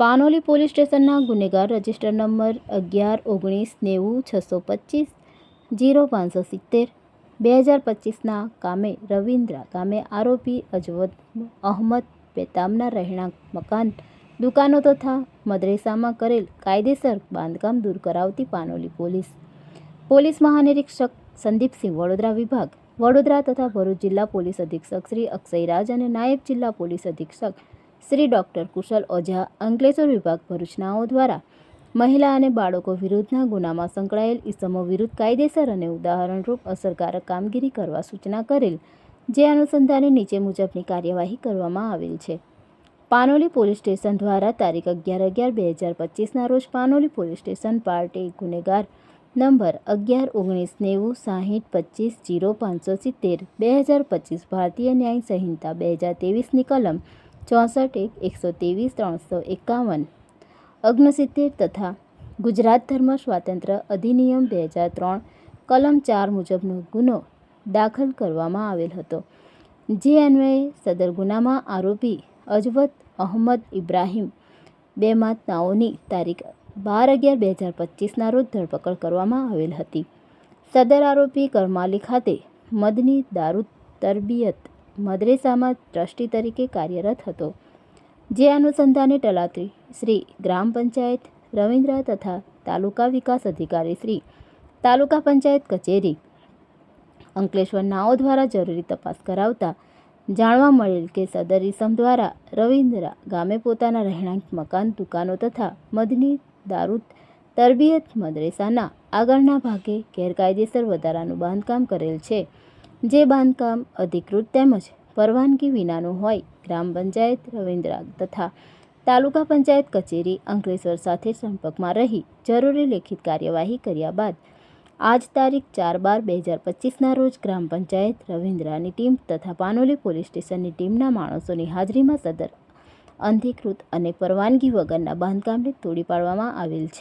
Panoli police સ્ટેશનના ગુનેગાર register number અગિયાર, ઓગણીસ, નેવું, છસો પચીસ, જીરો, પાંચસો સિત્તેર. બે હજાર પચીસના કામે રવિન્દ્રા કામે આરોપી અજવદ અહમદ બેતામના રહેણાંક મકાન, દુકાનો તથા મદરેસામાં કરેલ કાયદેસર બાંધકામ દૂર કરાવતી પાનોલી પોલીસ. પોલીસ મહાનિરીક્ષક સંદીપસિંહ વડોદરા વિભાગ, વડોદરા તથા ભરૂચ જિલ્લા પોલીસ અધિક્ષક શ્રી અક્ષયરાજ અને નાયબ જિલ્લા પોલીસ અધિક્ષક શ્રી ડોક્ટર કુશલ ઓઝા, અંકલેશ્વર વિભાગ ભરૂચનાઓ દ્વારા મહિલા અને બાળકો વિરુદ્ધના ગુનામાં સંકળાયેલ ઇસમો વિરુદ્ધ કાયદેસર અને ઉદાહરણરૂપ અસરકારક કામગીરી કરવા સૂચના કરેલ, જે અનુસંધાને નીચે મુજબની કાર્યવાહી કરવામાં આવેલ છે. પાનોલી પોલીસ સ્ટેશન દ્વારા તારીખ અગિયાર અગિયાર બે હજાર પચીસના રોજ પાનોલી પોલીસ સ્ટેશન પાર્ટી ગુનેગાર નંબર અગિયાર ઓગણીસ નેવું સાહીઠ પચીસ જીરો પાંચસો સિત્તેર બે હજાર પચીસ ભારતીય ન્યાય સંહિતા બે હજાર ત્રેવીસની કલમ ચોસઠ એક એકસો ત્રેવીસ ત્રણસો એકાવન. અગ્નસિત્તેર તથા ગુજરાત ધર્મ સ્વાતંત્ર્ય અધિનિયમ બે હજાર ત્રણ, કલમ ચાર મુજબનો ગુનો દાખલ કરવામાં આવેલ હતો. જે અન્વયે સદર ગુનામાં આરોપી અજવત અહમદ ઇબ્રાહીમ બે માતાઓની તારીખ બાર અગિયાર બે હજાર પચીસના રોજ ધરપકડ કરવામાં આવેલ હતી. સદર આરોપી કરમાલી ખાતે મદની દારૂ તરબિયત મદરેસામાં ટ્રસ્ટી તરીકે કાર્યરત હતો. જે અનુસંધાને તલાટી શ્રી ગ્રામ પંચાયત, રવિન્દ્ર તથા તાલુકા વિકાસ અધિકારી શ્રી તાલુકા પંચાયત કચેરી અંકલેશ્વર નાઓ દ્વારા જરૂરી તપાસ કરાવતા જાણવા મળેલ કે સદર ઇસમ દ્વારા રવિન્દ્રા ગામે પોતાના રહેણાંક, મકાન, દુકાનો તથા મદની દારૂ તરબિયત મદરેસાના આગળના ભાગે ગેરકાયદેસર વધારાનું બાંધકામ કરેલ છે. જે બાંધકામ અધિકૃત તેમજ પરવાનગી વિનાનું હોય, ગ્રામ પંચાયત રવિન્દ્રા તથા તાલુકા પંચાયત કચેરી અંકલેશ્વર સાથે સંપર્કમાં રહી જરૂરી લેખિત કાર્યવાહી કર્યા બાદ આજ તારીખ ચાર બાર બે હજાર પચીસના રોજ ગ્રામ પંચાયત રવિન્દ્રાની ટીમ તથા પાનોલી પોલીસ સ્ટેશનની ટીમના માણસોની હાજરીમાં સદર અનધિકૃત અને પરવાનગી વગરના બાંધકામને તોડી પાડવામાં આવેલ છે.